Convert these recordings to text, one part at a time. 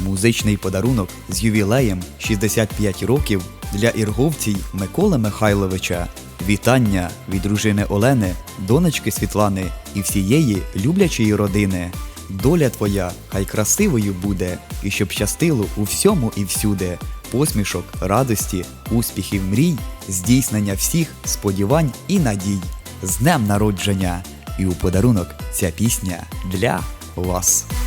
Музичний подарунок з ювілеєм 65 років для ірговцій Миколи Михайловича. Вітання від дружини Олени, донечки Світлани і всієї люблячої родини. Доля твоя хай красивою буде, і щоб щастило у всьому і всюди. Посмішок, радості, успіхів, мрій, здійснення всіх сподівань і надій. З днем народження! І у подарунок ця пісня для вас.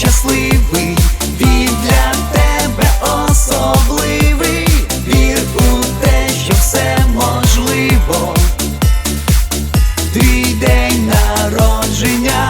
Щасливий, він для тебе особливий. Вір у що все можливо. Твій день народження,